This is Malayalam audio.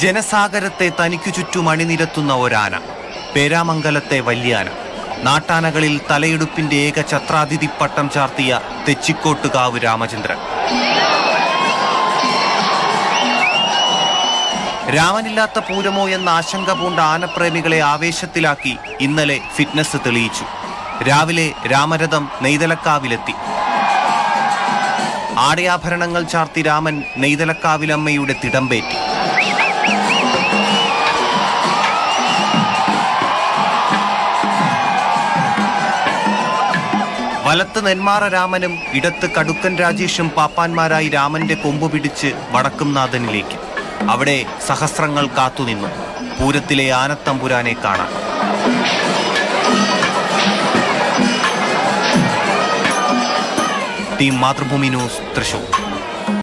ജനസാഗരത്തെ തനിക്കു ചുറ്റും അണിനിരത്തുന്ന ഒരാന പേരാമംഗലത്തെ വല്യാന. നാട്ടാനകളിൽ തലയെടുപ്പിന്റെ ഏക ഛത്രാതിഥി പട്ടം ചാർത്തിയ തെച്ചിക്കോട്ടുകാവ് രാമചന്ദ്രൻ. രാമനില്ലാത്ത പൂരമോ എന്ന ആശങ്ക പൂണ്ട ആനപ്രേമികളെ ആവേശത്തിലാക്കി ഇന്നലെ ഫിറ്റ്നസ് തെളിയിച്ചു. രാവിലെ രാമരഥം നെയ്തലക്കാവിലെത്തി. ആടയാഭരണങ്ങൾ ചാർത്തി രാമൻ നെയ്തലക്കാവിലമ്മയുടെ തിടമ്പേറ്റി വലത്ത് നെന്മാറ രാമനും ഇടത്ത് കടുക്കൻ രാജേഷും പാപ്പാന്മാരായി രാമന്റെ കൊമ്പ് പിടിച്ച് വടക്കുംനാഥനിലേക്ക്. അവിടെ സഹസ്രങ്ങൾ കാത്തുനിന്നു. പൂരത്തിലെ ആനത്തമ്പുരാനെ കാണാൻ ടീം മാതൃഭൂമി ന്യൂസ് തൃശൂർ.